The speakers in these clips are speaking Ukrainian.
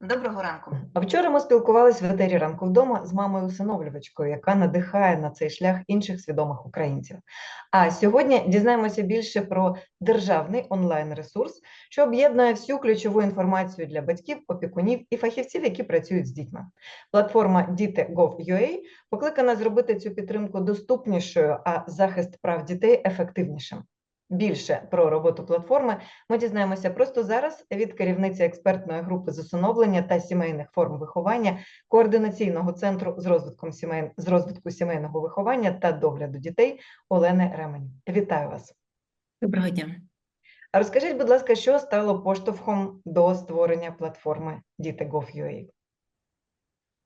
Доброго ранку. А вчора ми спілкувалися в етері ранку вдома з мамою усиновлювачкою, яка надихає на цей шлях інших свідомих українців. А сьогодні дізнаємося більше про державний онлайн-ресурс, що об'єднує всю ключову інформацію для батьків, опікунів і фахівців, які працюють з дітьми. Платформа Діти.gov.ua покликана зробити цю підтримку доступнішою, а захист прав дітей ефективнішим. Більше про роботу платформи ми дізнаємося просто зараз від керівниці експертної групи з усиновлення та сімейних форм виховання координаційного центру з розвитком сімей з розвитку сімейного виховання та догляду дітей Олени Ремень. Вітаю вас. Доброго дня. А розкажіть, будь ласка, що стало поштовхом до створення платформи Діти.gov.ua?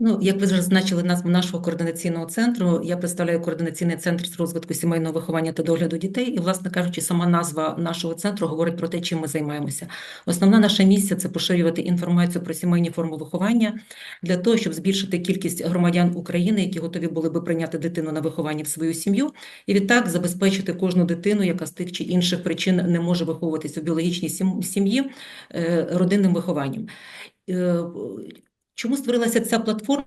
Ну, як ви вже зазначили назву нашого координаційного центру, я представляю координаційний центр з розвитку сімейного виховання та догляду дітей. І, власне кажучи, сама назва нашого центру говорить про те, чим ми займаємося. Основна наша місія це поширювати інформацію про сімейні форми виховання для того, щоб збільшити кількість громадян України, які готові були би прийняти дитину на виховання в свою сім'ю, і відтак забезпечити кожну дитину, яка з тих чи інших причин не може виховуватися в біологічній сім'ї, е, родинним вихованням. Чому створилася ця платформа?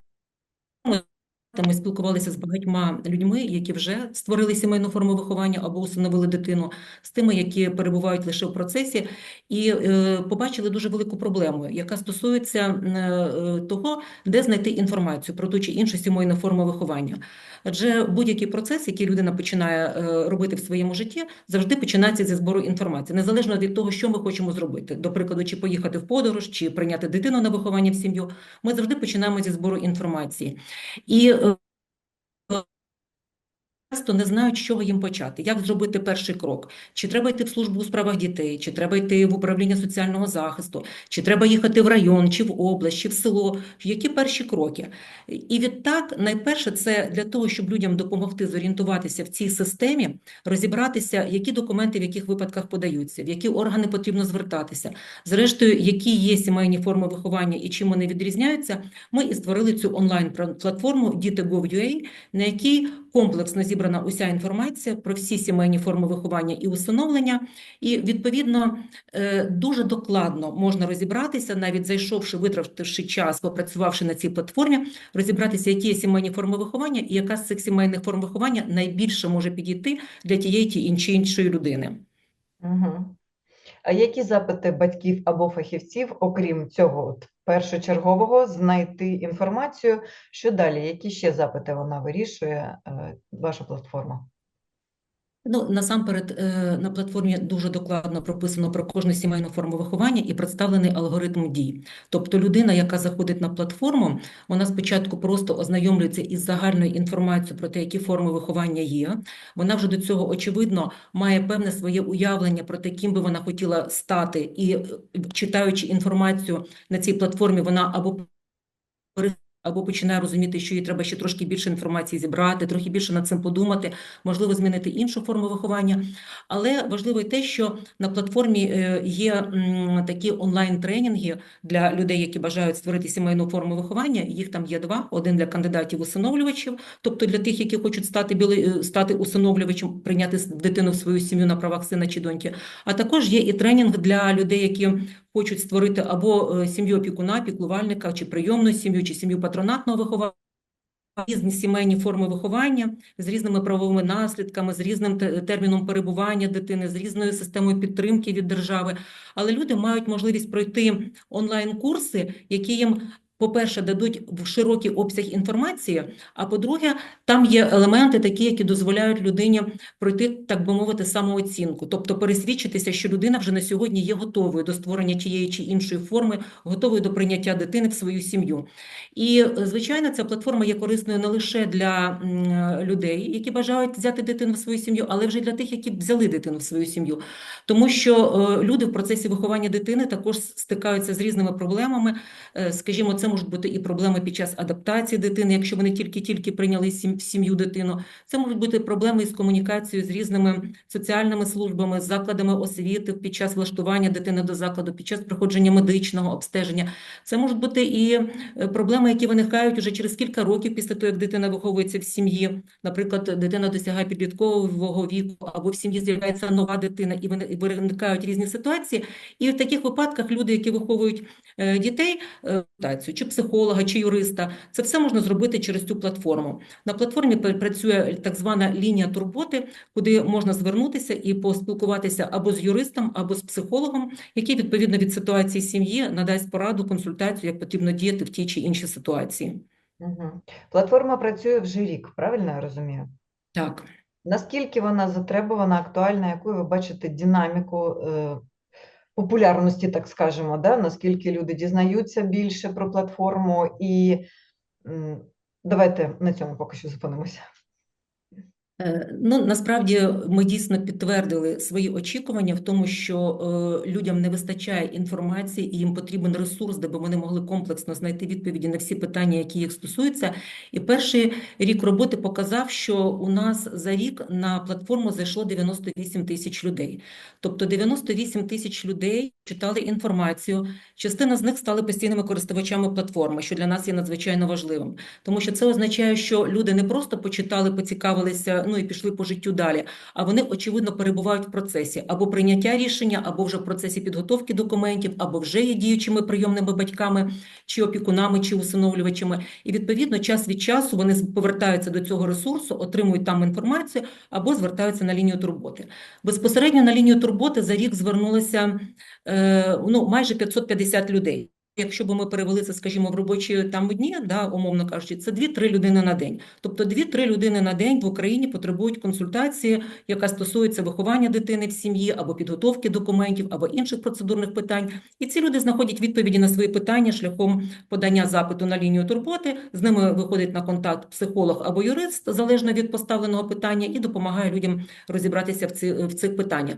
Ми спілкувалися з багатьма людьми, які вже створили сімейну форму виховання або усиновили дитину, з тими, які перебувають лише в процесі, і е, побачили дуже велику проблему, яка стосується е, того, де знайти інформацію про ту чи іншу сімейну форму виховання. Адже будь-який процес, який людина починає е, робити в своєму житті, завжди починається зі збору інформації, незалежно від того, що ми хочемо зробити. До прикладу, чи поїхати в подорож, чи прийняти дитину на виховання в сім'ю. Ми завжди починаємо зі збору інформації. І часто не знають, з чого їм почати, як зробити перший крок. Чи треба йти в службу у справах дітей, чи треба йти в управління соціального захисту, чи треба їхати в район, чи в область, чи в село. Які перші кроки? І відтак, найперше, це для того, щоб людям допомогти зорієнтуватися в цій системі, розібратися, які документи в яких випадках подаються, в які органи потрібно звертатися. Зрештою, які є сімейні форми виховання і чим вони відрізняються, ми і створили цю онлайн-платформу Діти.gov.ua, на якій комплексно зібрана уся інформація про всі сімейні форми виховання і усиновлення, і відповідно е, дуже докладно можна розібратися, навіть зайшовши, витративши час, попрацювавши на цій платформі, розібратися, які є сімейні форми виховання, і яка з цих сімейних форм виховання найбільше може підійти для тієї чи іншої людини. Угу. А які запити батьків або фахівців, окрім цього першочергового, знайти інформацію, що далі? Які ще запити вона вирішує, е, ваша платформа? Ну, насамперед, е, на платформі дуже докладно прописано про кожну сімейну форму виховання і представлений алгоритм дій. Тобто людина, яка заходить на платформу, вона спочатку просто ознайомлюється із загальною інформацією про те, які форми виховання є. Вона вже до цього, очевидно, має певне своє уявлення про те, ким би вона хотіла стати, і е, читаючи інформацію на цій платформі, вона або або починає розуміти, що їй треба ще трошки більше інформації зібрати, трохи більше над цим подумати, можливо, змінити іншу форму виховання. Але важливо й те, що на платформі е, є такі онлайн-тренінги для людей, які бажають створити сімейну форму виховання. Їх там є два: один для кандидатів усиновлювачів, тобто для тих, які хочуть стати біли- е, стати усиновлювачем, прийняти дитину в свою сім'ю на правах сина чи доньки. А також є і тренінг для людей, які хочуть створити або е, сім'ю опікуна, піклувальника, чи прийомну сім'ю, чи сім'ю патронатного виховання. Різні сімейні форми виховання з різними правовими наслідками, з різним терміном перебування дитини, з різною системою підтримки від держави. Але люди мають можливість пройти онлайн-курси, які їм, по-перше, дадуть в широкий обсяг інформації, а по-друге, там є елементи такі, які дозволяють людині пройти, так би мовити, самооцінку, тобто пересвідчитися, що людина вже на сьогодні є готовою до створення тієї чи іншої форми, готовою до прийняття дитини в свою сім'ю. І, звичайно, ця платформа є корисною не лише для людей, які бажають взяти дитину в свою сім'ю, але вже для тих, які взяли дитину в свою сім'ю. Тому що е, люди в процесі виховання дитини також стикаються з різними проблемами. Е, Скажімо, це можуть бути і проблеми під час адаптації дитини, якщо вони тільки-тільки прийняли в сім'ю дитину. Це можуть бути проблеми із комунікацією з різними соціальними службами, з закладами освіти під час влаштування дитини до закладу, під час проходження медичного обстеження. Це можуть бути і е, проблеми, які виникають уже через кілька років після того, як дитина виховується в сім'ї. Наприклад, дитина досягає підліткового віку, або в сім'ї з'являється нова дитина, і виникають різні ситуації. І в таких випадках люди, які виховують дітей, е, чи психолога, чи юриста. Це все можна зробити через цю платформу. На платформі працює так звана лінія турботи, куди можна звернутися і поспілкуватися або з юристом, або з психологом, який відповідно від ситуації сім'ї надасть пораду, консультацію, як потрібно діяти в тій чи іншій ситуації. Угу. Платформа працює вже рік, правильно я розумію? Так. Наскільки вона затребувана, актуальна, якою ви бачите динаміку е, популярності, так скажемо, да? Наскільки люди дізнаються більше про платформу і давайте на цьому поки що зупинимося. Е, Ну, насправді ми дійсно підтвердили свої очікування в тому, що е, людям не вистачає інформації і їм потрібен ресурс, де би вони могли комплексно знайти відповіді на всі питання, які їх стосуються. І перший рік роботи показав, що у нас за рік на платформу зайшло 98 тисяч людей. Тобто 98 тисяч людей читали інформацію. Частина з них стали постійними користувачами платформи, що для нас є надзвичайно важливим. Тому що це означає, що люди не просто почитали, поцікавилися, ну і пішли по життю далі, а вони, очевидно, перебувають в процесі або прийняття рішення, або вже в процесі підготовки документів, або вже є діючими прийомними батьками, чи опікунами, чи усиновлювачами. І відповідно, час від часу вони повертаються до цього ресурсу, отримують там інформацію або звертаються на лінію турботи. Безпосередньо на лінію турботи за рік звернулося е, ну, майже 550 людей. Якщо б ми перевели це, скажімо, в робочі там дні, да, умовно кажучи, це 2-3 людини на день. Тобто 2-3 людини на день в Україні потребують консультації, яка стосується виховання дитини в сім'ї або підготовки документів, або інших процедурних питань. І ці люди знаходять відповіді на свої питання шляхом подання запиту на лінію турботи. З ними виходить на контакт психолог або юрист, залежно від поставленого питання, і допомагає людям розібратися в, ці, в цих питаннях.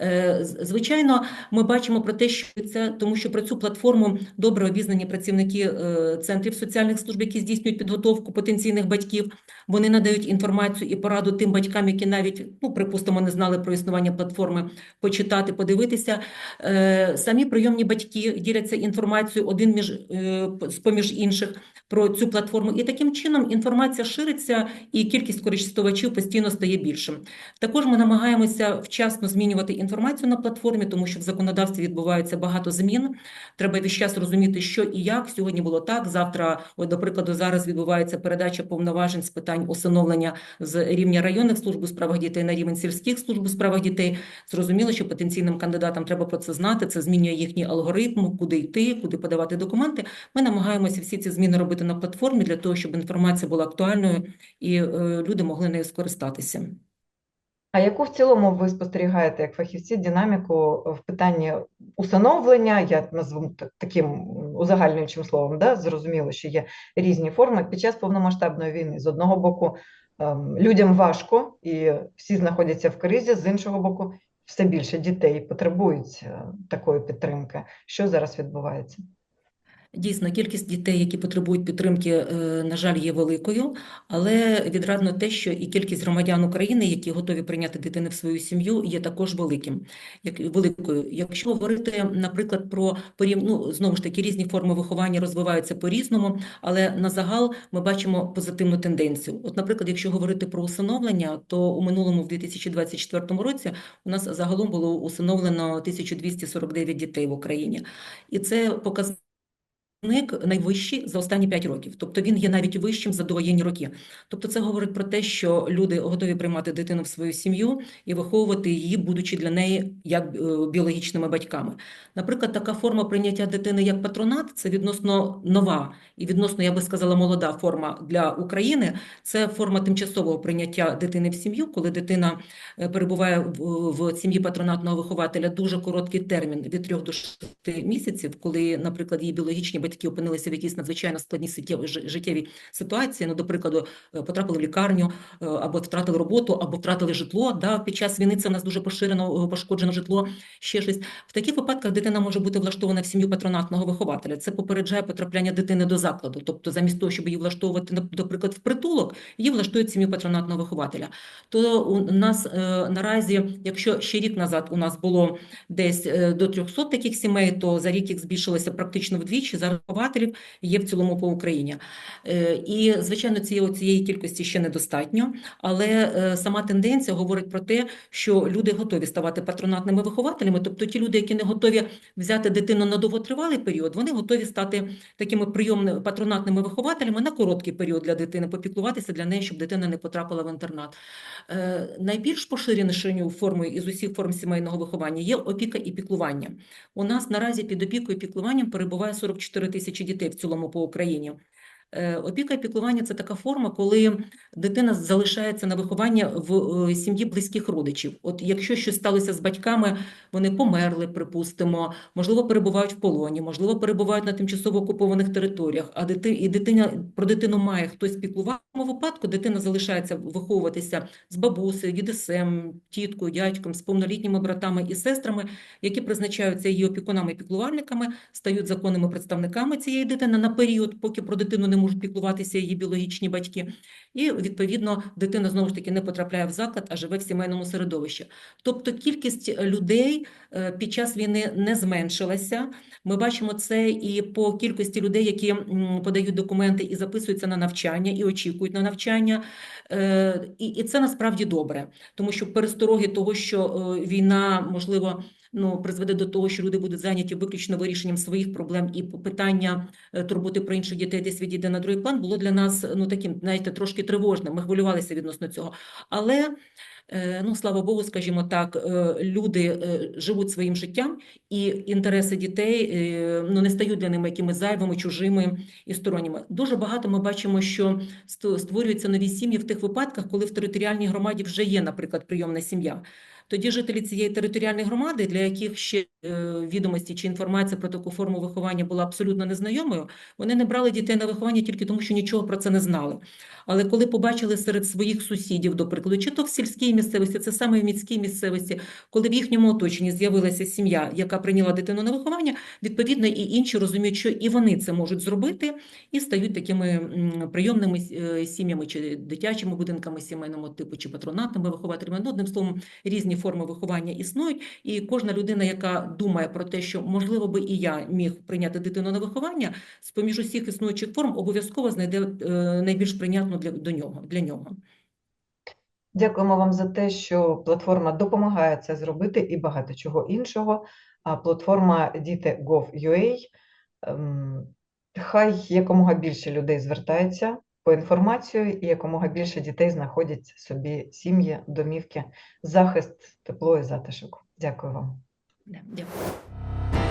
Е, Звичайно, ми бачимо про те, що це тому, що про цю платформу добре обізнані працівники е, центрів соціальних служб, які здійснюють підготовку потенційних батьків. Вони надають інформацію і пораду тим батькам, які навіть, ну, припустимо, не знали про існування платформи, почитати, подивитися. Е, Самі прийомні батьки діляться інформацією один між е, з-поміж інших про цю платформу. І таким чином інформація шириться, і кількість користувачів постійно стає більшим. Також ми намагаємося вчасно змінювати інформацію на платформі, тому що в законодавстві відбувається багато змін. Треба весь час розуміти, що і як. Сьогодні було так, завтра, от, до прикладу, зараз відбувається передача повноважень з питань усиновлення з рівня районних служб у справах дітей на рівень сільських служб у справах дітей. Зрозуміло, що потенційним кандидатам треба про це знати. Це змінює їхній алгоритм, куди йти, куди подавати документи. Ми намагаємося всі ці зміни робити на платформі для того, щоб інформація була актуальною і е, люди могли нею скористатися. А яку в цілому ви спостерігаєте як фахівці динаміку в питанні усиновлення, я назву так- таким узагальнюючим словом, да? зрозуміло, що є різні форми під час повномасштабної війни. З одного боку, ем, людям важко і всі знаходяться в кризі, з іншого боку, все більше дітей потребують е, такої підтримки. Що зараз відбувається? Дійсно, кількість дітей, які потребують підтримки, е, на жаль, є великою, але відрадно те, що і кількість громадян України, які готові прийняти дитини в свою сім'ю, є також великим. Як великою. Якщо говорити, наприклад, про ну, знову ж таки, різні форми виховання розвиваються по-різному, але на загал ми бачимо позитивну тенденцію. От, наприклад, якщо говорити про усиновлення, то у минулому, в 2024 році, у нас загалом було усиновлено 1249 дітей в Україні, і це показник показник найвищий за останні 5 років. Тобто він є навіть вищим за довоєнні роки. Тобто це говорить про те, що люди готові приймати дитину в свою сім'ю і виховувати її, будучи для неї як е, біологічними батьками. Наприклад, така форма прийняття дитини як патронат це відносно нова і відносно, я би сказала, молода форма для України. Це форма тимчасового прийняття дитини в сім'ю, коли дитина е, перебуває в, сім'ї патронатного вихователя дуже короткий термін від 3 до 6 місяців, коли, наприклад, її біологічні батьки опинилися в якійсь надзвичайно складній життєвій ситуації. Ну, до прикладу, е, потрапили в лікарню, е, або втратили роботу, або втратили житло. Да, під час війни це в нас дуже поширено, е, пошкоджено житло, ще щось. В таких випадках дитина може бути влаштована в сім'ю патронатного вихователя. Це попереджає потрапляння дитини до закладу. Тобто, замість того, щоб її влаштовувати, нап- наприклад, в притулок, її влаштують сім'ю патронатного вихователя. То у нас наразі, якщо ще рік назад у нас було десь до 300 таких сімей, то за рік їх збільшилося практично вдвічі. Зараз вихователів є в цілому по Україні. Е, І, звичайно, цієї, цієї кількості ще недостатньо, але е, сама тенденція говорить про те, що люди готові ставати патронатними вихователями, тобто ті люди, які не готові взяти дитину на довготривалий період, вони готові стати такими прийомними патронатними вихователями на короткий період для дитини, попіклуватися для неї, щоб дитина не потрапила в інтернат. Е, Найбільш поширенішою формою із усіх форм сімейного виховання є опіка і піклування. У нас наразі під опікою і піклуванням перебуває 44 тисячі дітей в цілому по Україні. Е, Опіка і піклування це така форма, коли дитина залишається на виховання в е, сім'ї близьких родичів. От якщо щось сталося з батьками, вони померли, припустимо, можливо, перебувають в полоні, можливо, перебувають на тимчасово окупованих територіях, а дити, і дитина про дитину має хтось піклувати. Випадку дитина залишається виховуватися з бабусею, дідусем, тіткою, дядьком, з повнолітніми братами і сестрами, які призначаються її опікунами і піклувальниками, стають законними представниками цієї дитини на період, поки про дитину не можуть піклуватися її біологічні батьки. І, відповідно, дитина знову ж таки не потрапляє в заклад, а живе в сімейному середовищі. Тобто кількість людей е, під час війни не зменшилася. Ми бачимо це і по кількості людей, які подають документи і записуються на навчання, і очікують на навчання. Е, І, це насправді добре, тому що перестороги того, що е, війна, можливо, ну, призведе до того, що люди будуть зайняті виключно вирішенням своїх проблем, і питання турботи про інших дітей десь відійде на другий план, було для нас ну таким, знаєте, трошки тривожним. Ми хвилювалися відносно цього. Але е, ну, слава Богу, скажімо так, е, люди е, живуть своїм життям, і інтереси дітей ну, не стають для ними якимись зайвими, чужими і сторонніми. Дуже багато ми бачимо, що ст- створюються нові сім'ї в тих випадках, коли в територіальній громаді вже є, наприклад, прийомна сім'я. Тоді жителі цієї територіальної громади, для яких ще е, відомості чи інформація про таку форму виховання була абсолютно незнайомою, вони не брали дітей на виховання тільки тому, що нічого про це не знали. Але коли побачили серед своїх сусідів, до прикладу, чи то в сільській місцевості, це саме в міській місцевості, коли в їхньому оточенні з'явилася сім'я, яка прийняла дитину на виховання, відповідно і інші розуміють, що і вони це можуть зробити, і стають такими прийомними е, сім'ями чи дитячими будинками сімейного типу, чи патронатними вихователями. Ну, одним словом, різні форми виховання існують, і кожна людина, яка думає про те, що можливо би і я міг прийняти дитину на виховання, з поміж усіх існуючих форм обов'язково знайде е, найбільш прийнятну для до нього для нього. Дякуємо вам за те, що платформа допомагає це зробити і багато чого іншого. А платформа Діти.gov.ua ем, хай якомога більше людей звертаються по інформацію і якомога більше дітей знаходять собі сім'ї, домівки, захист, тепло і затишок. Дякую вам. Дякую.